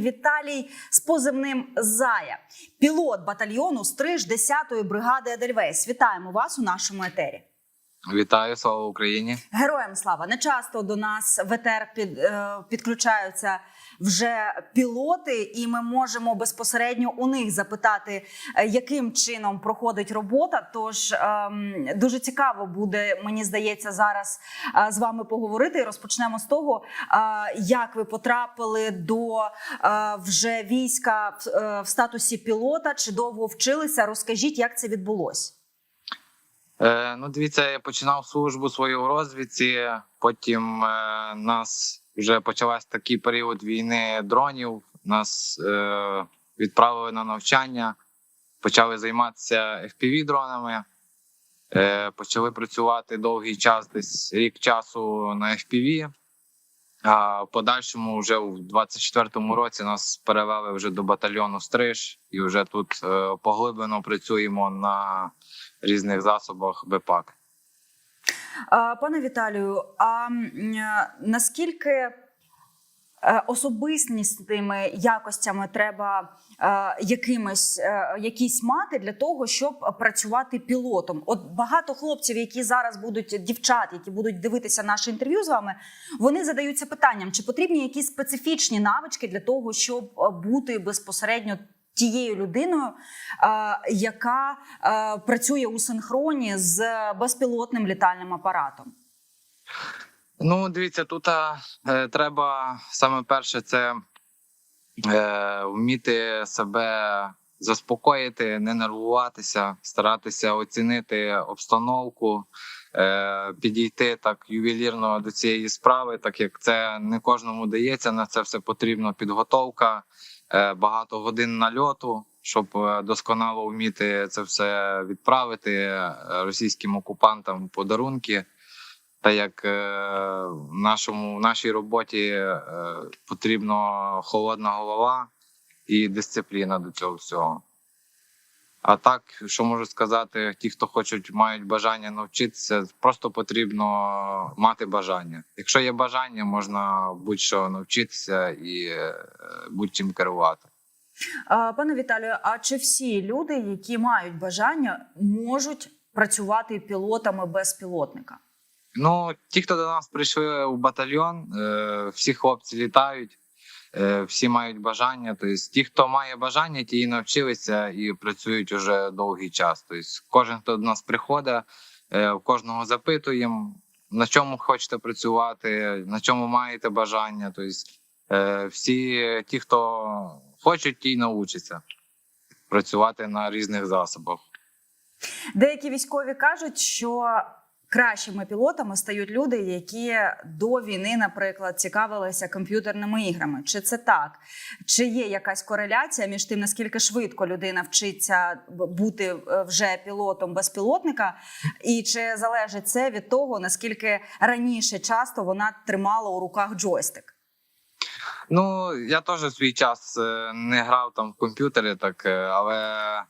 Віталій з позивним Зая, пілот батальйону Стриж 10-ї бригади Едельвейс. Вітаємо вас у нашому етері. Вітаю, слава Україні. Героям слава! Не часто до нас в етер під, е, підключаються вже пілоти, і ми можемо безпосередньо у них запитати, е, яким чином проходить робота. Тож ем, дуже цікаво буде, мені здається, зараз е, з вами поговорити. Розпочнемо з того, е, як ви потрапили до е, вже війська в, е, в статусі пілота, чи довго вчилися. Розкажіть, як це відбулося. Е, ну, дивіться, я починав службу свою в розвідці. Потім е, нас вже почався такий період війни дронів. Нас е, відправили на навчання, почали займатися fpv дронами. Е, почали працювати довгий час, десь рік часу на FPV. А в подальшому, вже у 24-му році, нас перевели вже до батальйону Стриж, і вже тут е, поглиблено працюємо на різних засобах БПАК. Пане Віталію, а е, наскільки е, особистісними якостями треба е, якимось якісь мати для того, щоб працювати пілотом? От багато хлопців, які зараз будуть дівчат, які будуть дивитися наше інтерв'ю з вами, вони задаються питанням: чи потрібні якісь специфічні навички для того, щоб бути безпосередньо тією людиною, яка працює у синхроні з безпілотним літальним апаратом. Ну, дивіться, тут е, треба саме перше це е, вміти себе заспокоїти, не нервуватися, старатися оцінити обстановку, е, підійти так ювелірно до цієї справи, так як це не кожному дається. На це все потрібно підготовка, багато годин нальоту, щоб е, досконало вміти це все відправити е, російським окупантам подарунки. Та як е, в нашому в нашій роботі потрібно холодна голова і дисципліна до цього всього. А так, що можу сказати, ті, хто хочуть, мають бажання навчитися, просто потрібно мати бажання. Якщо є бажання, можна будь-що навчитися і е, будь-чим керувати. Пане Віталію, а чи всі люди, які мають бажання, можуть працювати пілотами безпілотника? Ну, ті, хто до нас прийшли у батальйон, е, всі хлопці літають, всі мають бажання. Тобто, ті, хто має бажання, ті і навчилися і працюють уже довгий час. Тобто, кожен, хто до нас приходить, е, в кожного запитуємо, на чому хочете працювати, на чому маєте бажання. Тобто, е, всі ті, хто хочуть, ті й навчаться працювати на різних засобах. Деякі військові кажуть, що кращими пілотами стають люди, які до війни, наприклад, цікавилися комп'ютерними іграми. Чи це так? Чи є якась кореляція між тим, наскільки швидко людина вчиться бути е, вже пілотом безпілотника, і чи залежить це від того, наскільки раніше часто вона тримала у руках джойстик? Ну, я теж свій час е, не грав там в комп'ютері, так, е, але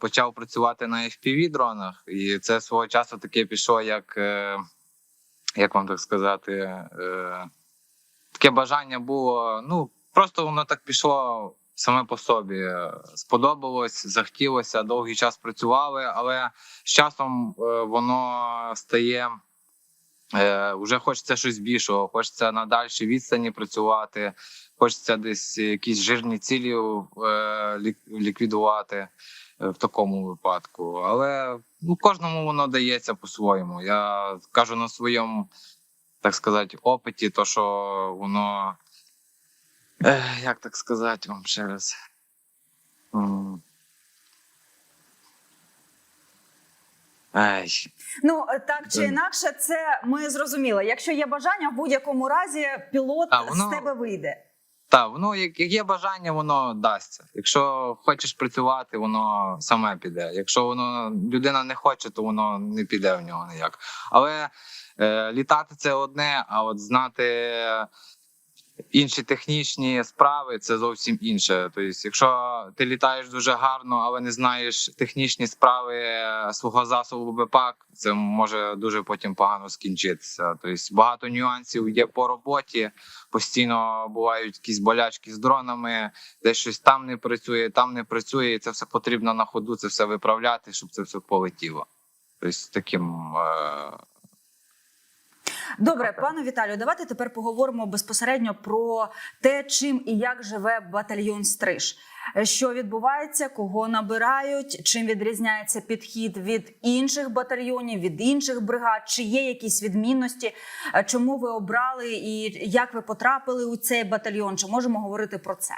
почав працювати на fpv дронах, і це свого часу таке пішло, як, е, як вам так сказати, е, таке бажання було. Ну, просто воно так пішло саме по собі. Е, Сподобалось, захотілося, довгий час працювали, але з часом е, воно стає. Е, вже хочеться щось більшого, хочеться на дальшій відстані працювати, хочеться десь якісь жирні цілі е, ліквідувати е, в такому випадку. Але ну, кожному воно дається по-своєму. Я кажу на своєму, так сказати, опиті, то що воно. Е, як так сказати вам ще раз? Ай. Ну так чи інакше, це ми зрозуміли. Якщо є бажання, в будь-якому разі пілот А, воно- з тебе вийде. Так, воно як, як є бажання, воно дасться. Якщо хочеш працювати, воно саме піде. Якщо воно людина не хоче, то воно не піде в нього ніяк. Але е, літати це одне, а от знати інші технічні справи це зовсім інше. Тобто, якщо ти літаєш дуже гарно, але не знаєш технічні справи е, свого засобу БПАК, це може дуже потім погано скінчитися. Тобто багато нюансів є по роботі. Постійно бувають якісь болячки з дронами, десь щось там не працює, там не працює. І це все потрібно на ходу, це все виправляти, щоб це все полетіло. Тобто таким е, Добре, пане Віталію, давайте тепер поговоримо безпосередньо про те, чим і як живе батальйон Стриж. Що відбувається, кого набирають, чим відрізняється підхід від інших батальйонів, від інших бригад? Чи є якісь відмінності? Е, Чому ви обрали і як ви потрапили у цей батальйон? Чи можемо говорити про це?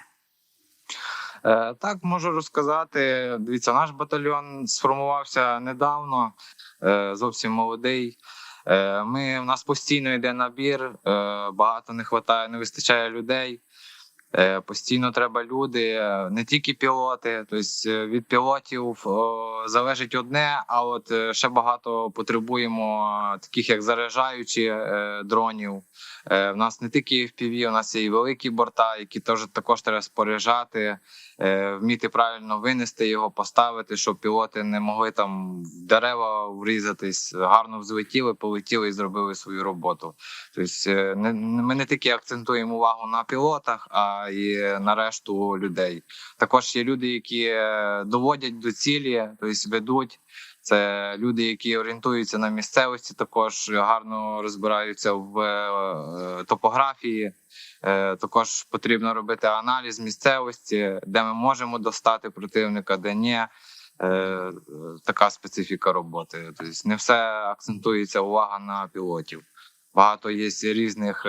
Е, Так, можу розказати. Дивіться, наш батальйон сформувався недавно, е, зовсім молодий. Е, Ми, у нас постійно йде набір, е, багато не вистачає, не вистачає людей. Е, Постійно треба люди, е, не тільки пілоти. Тобто е, від пілотів залежить одне, а от ще багато потребуємо таких як заряджаючі дронів. В нас не тільки FPV, у нас є і великі борта, які теж також треба споряджати, вміти правильно винести його, поставити, щоб пілоти не могли там в дерева врізатись, гарно взлетіли, полетіли і зробили свою роботу. Тобто, ми не тільки акцентуємо увагу на пілотах, а і на решту людей. Також є люди, які е, доводять до цілі, тобто ведуть. Це люди, які орієнтуються на місцевості, також гарно розбираються в е, топографії. Е, Також потрібно робити аналіз місцевості, де ми можемо достати противника, де ні. Така специфіка роботи. Тобто не все акцентується увага на пілотів. Багато є різних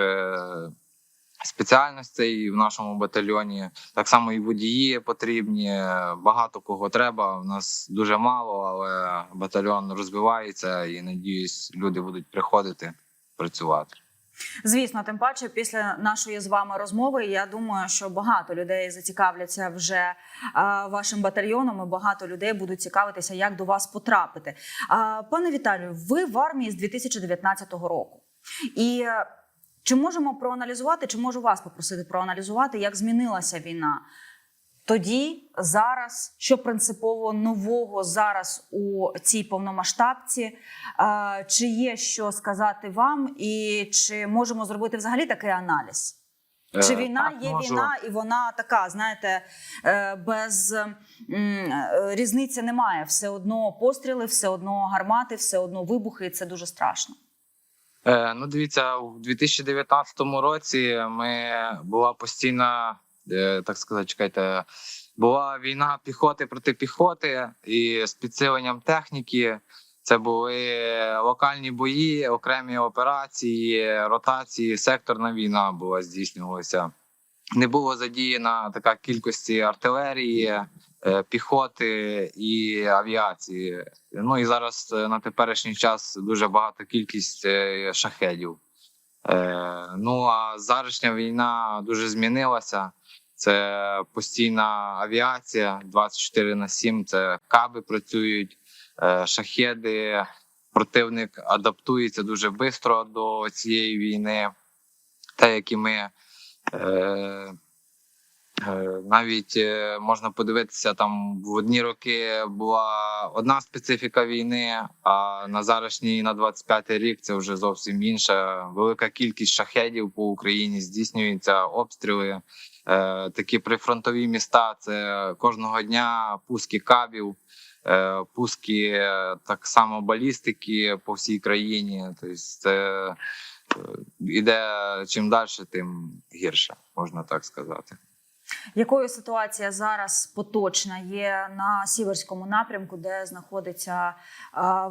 спеціальностей в нашому батальйоні. Так само і водії потрібні. Багато кого треба. У нас дуже мало, але батальйон розвивається і надіюсь, люди будуть приходити працювати. Звісно, тим паче, після нашої з вами розмови, я думаю, що багато людей зацікавляться вже е, вашим батальйоном. і Багато людей будуть цікавитися, як до вас потрапити. А, пане Віталію, ви в армії з 2019 року. І е, чи можемо проаналізувати, чи можу вас попросити проаналізувати, як змінилася війна? Тоді, зараз, що принципово нового зараз у цій повномасштабці? Чи є що сказати вам, і чи можемо зробити взагалі такий аналіз? Чи Е, війна так, є можу. війна, і вона така, знаєте, е, без е, різниці немає. Все одно постріли, все одно гармати, все одно вибухи, і це дуже страшно. Е, ну, дивіться, у 2019 році ми була постійна, е, так сказати, чекайте, була війна піхоти проти піхоти і з підсиленням техніки. Це були локальні бої, окремі операції, ротації, секторна війна була здійснювалася. Не було задіяна така кількості артилерії, піхоти і авіації. Ну і зараз е, на теперішній час дуже багата кількість е, шахедів. Е, Ну а зарашня війна дуже змінилася. Це постійна авіація 24 на 7, Це каби працюють, е, шахеди. Противник адаптується дуже швидко до цієї війни. Те, як і ми. Е, Е, Навіть е, можна подивитися, там в одні роки була одна специфіка війни, а на зарашній на 25-й рік це вже зовсім інша. Велика кількість шахедів по Україні здійснюються обстріли. Е, Такі прифронтові міста це кожного дня пуски кабів, е, пуски е, так само балістики по всій країні. Тобто це е, іде чим далі, тим гірше, можна так сказати. Якою ситуація зараз поточна є на сіверському напрямку, де знаходиться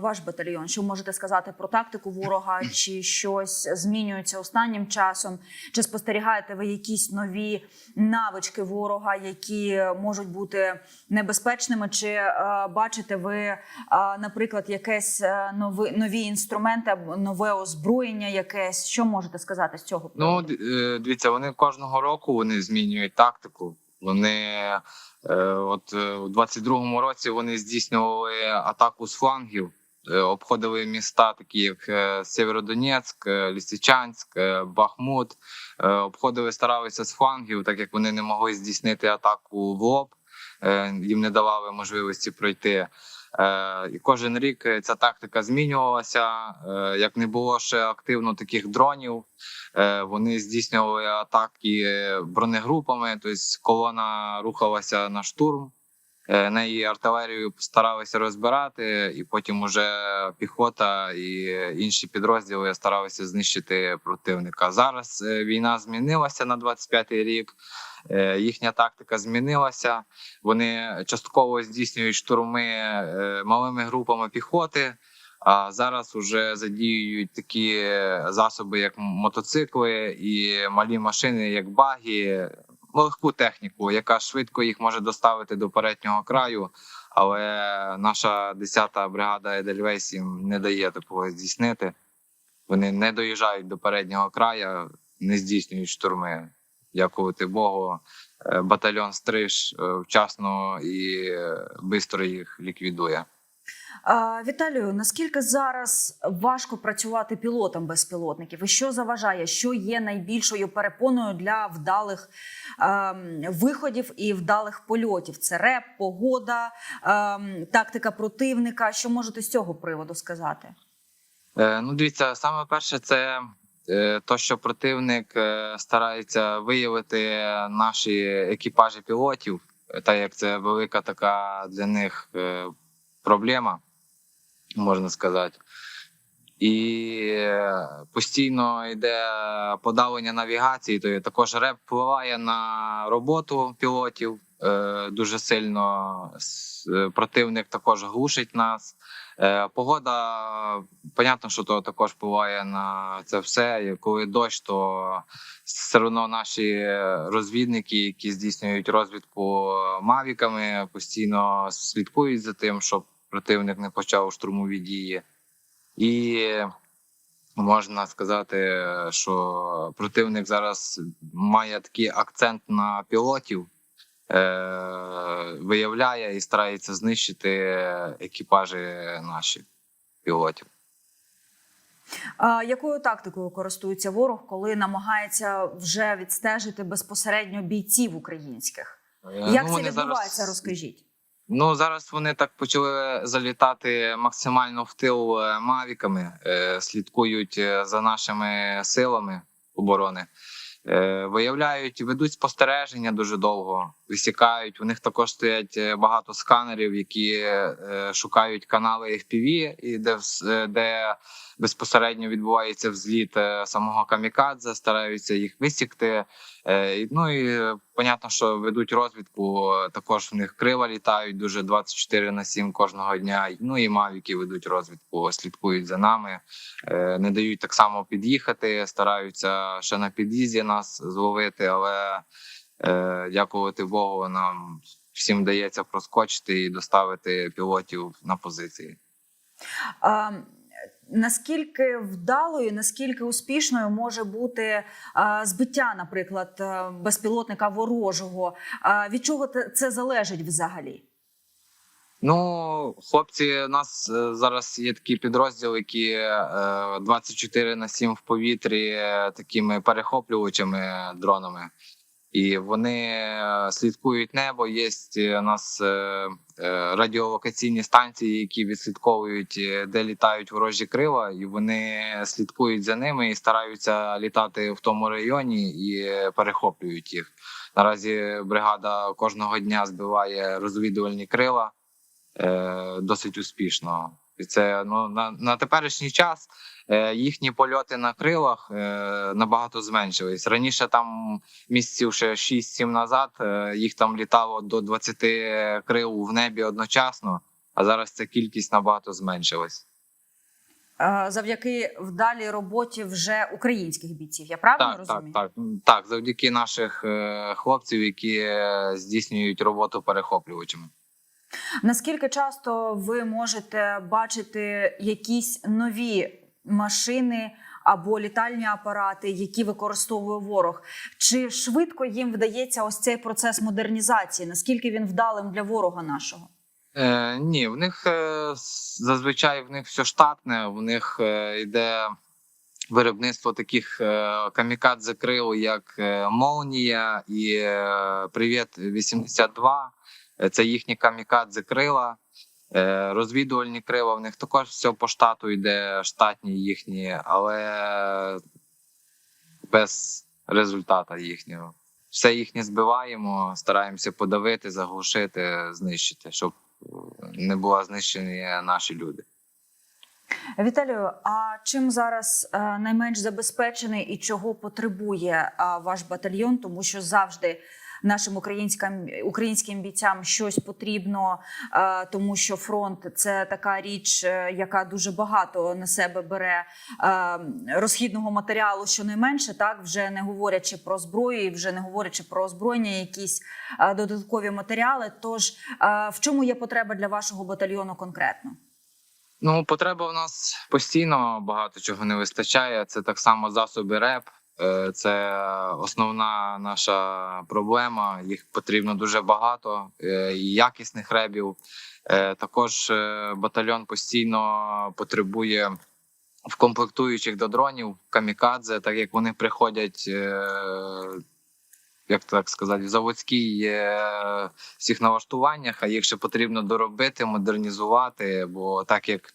ваш батальйон? Що можете сказати про тактику ворога? Чи щось змінюється останнім часом? Чи спостерігаєте ви якісь нові навички ворога, які можуть бути небезпечними? Чи а, бачите ви, а, наприклад, якесь а, нові, нові інструменти нове озброєння? Якесь що можете сказати з цього? Ну, е, дивіться, вони кожного року вони змінюють тактику. Вони е, от е, у 22-му році вони здійснювали атаку з флангів. е, обходили міста, такі як Сєвєродонецьк, Лісичанськ, Бахмут. Обходили, старалися з флангів, так як вони не могли здійснити атаку в лоб, їм не давали можливості пройти. Е, І кожен рік е, ця тактика змінювалася. Е, Як не було ще активно таких дронів, вони здійснювали атаки бронегрупами, тобто колона рухалася на штурм. Неї артилерію старалися розбирати, і потім уже піхота і інші підрозділи старалися знищити противника. Зараз війна змінилася на 25-й рік. Е, Їхня тактика змінилася. Вони частково здійснюють штурми е, малими групами піхоти. А зараз вже задіюють такі засоби, як мотоцикли і малі машини, як багі, легку техніку, яка швидко їх може доставити до переднього краю. Але наша 10-та бригада Едельвейс їм не дає такого здійснити. Вони не доїжджають до переднього краю, не здійснюють штурми. Дякувати Богу. Е, Батальйон Стриж е, вчасно і швидко їх ліквідує. Віталію, наскільки зараз важко працювати пілотом безпілотників? І що заважає? Що є найбільшою перепоною для вдалих ем, виходів і вдалих польотів? Це реп, погода, ем, тактика противника. Що можете з цього приводу сказати? Е, Ну, дивіться, саме перше, це то, що противник е, старається виявити наші екіпажі пілотів, е, так як це велика така для них е, проблема, можна сказати. І е, постійно йде подавлення навігації, то також реп впливає на роботу пілотів е, дуже сильно. Е, Противник також глушить нас. Е, Погода, понятно, що то також впливає на це все. Коли дощ, то все одно наші розвідники, які здійснюють розвідку мавіками, постійно слідкують за тим, щоб противник не почав штурмові дії. І можна сказати, що противник зараз має такий акцент на пілотів, виявляє і старається знищити екіпажі наші пілотів. А, якою тактикою користується ворог, коли намагається вже відстежити безпосередньо бійців українських? Е, Як ну, це відбувається? зараз- Розкажіть. Ну зараз вони так почали залітати максимально в тил е, мавіками, е, слідкують е, за нашими силами оборони. Е, Виявляють, ведуть спостереження дуже довго, висікають. У них також стоять е, багато сканерів, які е, шукають канали FPV, і де, е, де безпосередньо відбувається взліт самого камікадзе, стараються їх висікти. Ну і понятно, що ведуть розвідку. Також в них крила літають дуже 24 на 7 кожного дня. Ну і мавіки ведуть розвідку, слідкують за нами, не дають так само під'їхати, стараються ще на під'їзді нас зловити, але дякувати Богу, нам всім вдається проскочити і доставити пілотів на позиції. А, наскільки вдалою, наскільки успішною може бути а, збиття, наприклад, е, безпілотника ворожого? А, від чого це залежить взагалі? Ну, хлопці, у нас е, зараз є такий підрозділ, які е, 24 на 7 в повітрі е, такими перехоплювачами дронами. І вони е, слідкують небо. Є у нас е, е, радіолокаційні станції, які відслідковують, е, де літають ворожі крила, і вони слідкують за ними і стараються літати в тому районі і е, перехоплюють їх. Наразі бригада кожного дня збиває розвідувальні крила е, досить успішно. І це ну на, на теперішній час е, їхні польоти на крилах е, набагато зменшились. Раніше там місяців ще 6-7 назад е, їх там літало до 20 крил в небі одночасно, а зараз ця кількість набагато зменшилась. Завдяки вдалій роботі вже українських бійців. Я правильно Так, так, розумію? так, так, завдяки наших е, хлопців, які е, здійснюють роботу перехоплювачами. Наскільки часто ви можете бачити якісь нові машини або літальні апарати, які використовує ворог? Чи швидко їм вдається ось цей процес модернізації? Наскільки він вдалим для ворога нашого? Е, ні, в них е, зазвичай в них все штатне, в них е, йде виробництво таких е, камікадзе крил, як е, Молнія і е, Привіт 82. Е, Це їхні камікадзе крила. Е, розвідувальні крила. В них також все по штату йде штатні їхні, але без результату їхнього. Все їхнє збиваємо, стараємося подавити, заглушити, знищити, щоб не були знищені наші люди. Віталію, а чим зараз е, найменш забезпечений і чого потребує ваш батальйон? Тому що завжди нашим українським українським бійцям щось потрібно, е, тому що фронт це така річ, е, яка дуже багато на себе бере е, розхідного матеріалу, щонайменше, так вже не говорячи про зброю, вже не говорячи про озброєння, якісь додаткові матеріали. Тож в чому є потреба для вашого батальйону конкретно? Ну, потреба в нас постійно багато чого не вистачає. Це так само засоби РЕП. Е, Це основна наша проблема. Їх потрібно дуже багато е, і якісних ребів. Е, Також батальйон постійно потребує в комплектуючих до дронів камікадзе, так як вони приходять. Як так сказати, заводській е, всіх налаштуваннях, а їх ще потрібно доробити, модернізувати. Бо так як е,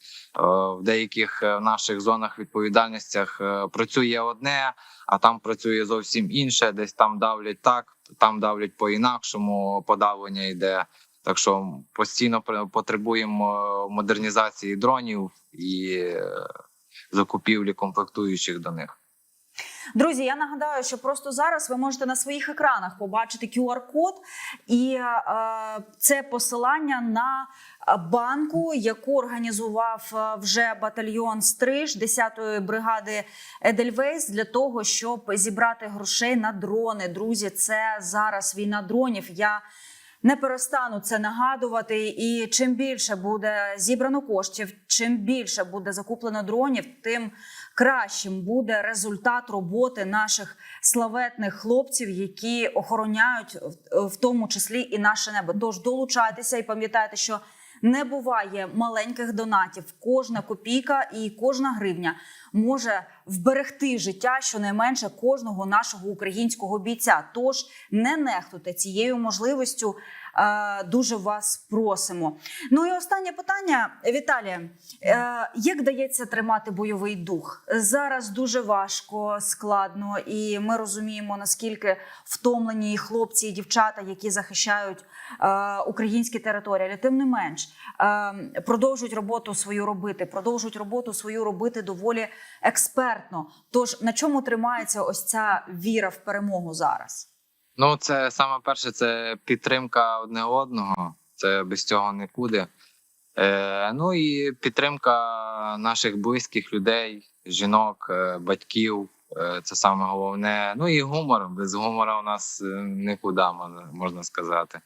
в деяких е, наших зонах відповідальностях працює одне, а там працює зовсім інше. Десь там давлять так, там давлять по-інакшому, подавлення йде. Так що постійно потребуємо модернізації дронів і закупівлі комплектуючих до них. Друзі, я нагадаю, що просто зараз ви можете на своїх екранах побачити QR-код, і е, це посилання на банку, яку організував е, вже батальйон Стриж 10-ї бригади Едельвейс для того, щоб зібрати грошей на дрони. Друзі, це зараз війна дронів. Я не перестану це нагадувати. І чим більше буде зібрано коштів, чим більше буде закуплено дронів, тим кращим буде результат роботи наших славетних хлопців, які охороняють в- в тому числі і наше небо. Тож долучайтеся і пам'ятайте, що не буває маленьких донатів. Кожна копійка і кожна гривня може вберегти життя щонайменше кожного нашого українського бійця. Тож не нехтуйте цією можливістю. Дуже вас просимо. Ну і останнє питання, Віталія. Е, Як дається тримати бойовий дух? Зараз дуже важко, складно, і ми розуміємо наскільки втомлені і хлопці і дівчата, які захищають е, українські території, але тим не менш е, продовжують роботу свою робити, продовжують роботу свою робити доволі експертно. Тож на чому тримається ось ця віра в перемогу зараз? Ну, це саме перше, це підтримка одне одного. Це без цього нікуди. Е, ну і підтримка наших близьких людей, жінок, е, батьків. Е, це саме головне. Ну і гумор. Без гумора у нас е, нікуди можна, сказати.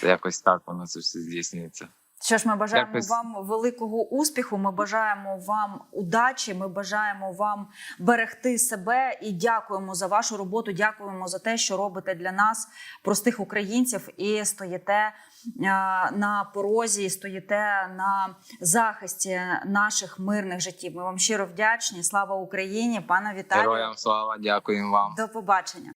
Це якось так воно це все здійснюється. Що ж, ми бажаємо Якось- вам великого успіху. Ми бажаємо вам удачі. Ми бажаємо вам берегти себе і дякуємо за вашу роботу. Дякуємо за те, що робите для нас, простих українців, і стоїте е, на порозі, стоїте на захисті наших мирних життів. Ми вам щиро вдячні. Слава Україні, пане Віталію. Героям слава, дякуємо вам. До побачення.